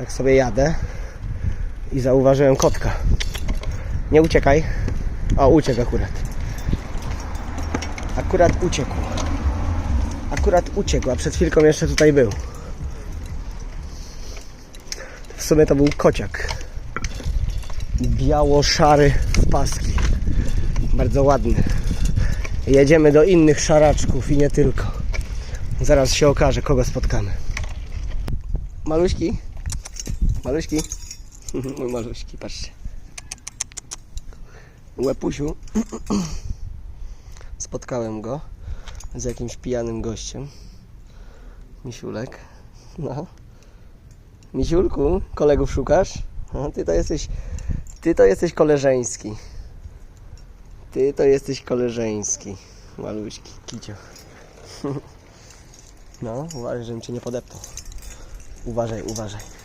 Tak sobie jadę i zauważyłem kotka. Nie uciekaj. O, uciekł akurat. Akurat uciekł. Akurat uciekł, a przed chwilką jeszcze tutaj był. W sumie to był kociak. Biało-szary w paski. Bardzo ładny. Jedziemy do innych szaraczków i nie tylko. Zaraz się okaże, kogo spotkamy. Maluśki? Maluśki? Mój maluśki, patrzcie. Łepusiu. Spotkałem go z jakimś pijanym gościem. Misiulek. No. Misiulku, kolegów szukasz? No, ty to jesteś. Ty to jesteś koleżeński. Ty to jesteś koleżeński. Maluśki, kicio. No, uważaj, żebym cię nie podeptał. Uważaj, uważaj.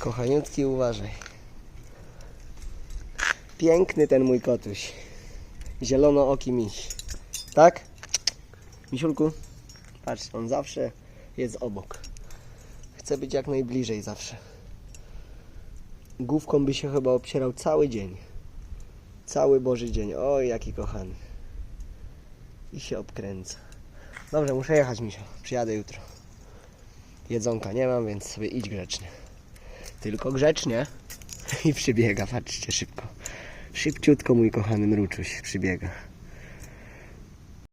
Kochaniutki, uważaj. Piękny ten mój kotuś. Zielonooki miś. Tak? Misiulku? Patrz, on zawsze jest obok. Chce być jak najbliżej zawsze. Główką by się chyba obcierał cały dzień. Cały Boży dzień. Oj, jaki kochany. I się obkręca. Dobrze, muszę jechać, Misio. Przyjadę jutro. Jedzonka nie mam, więc sobie idź grzecznie. Tylko grzecznie. I przybiega, patrzcie szybko. Szybciutko mój kochany mruczuś przybiega.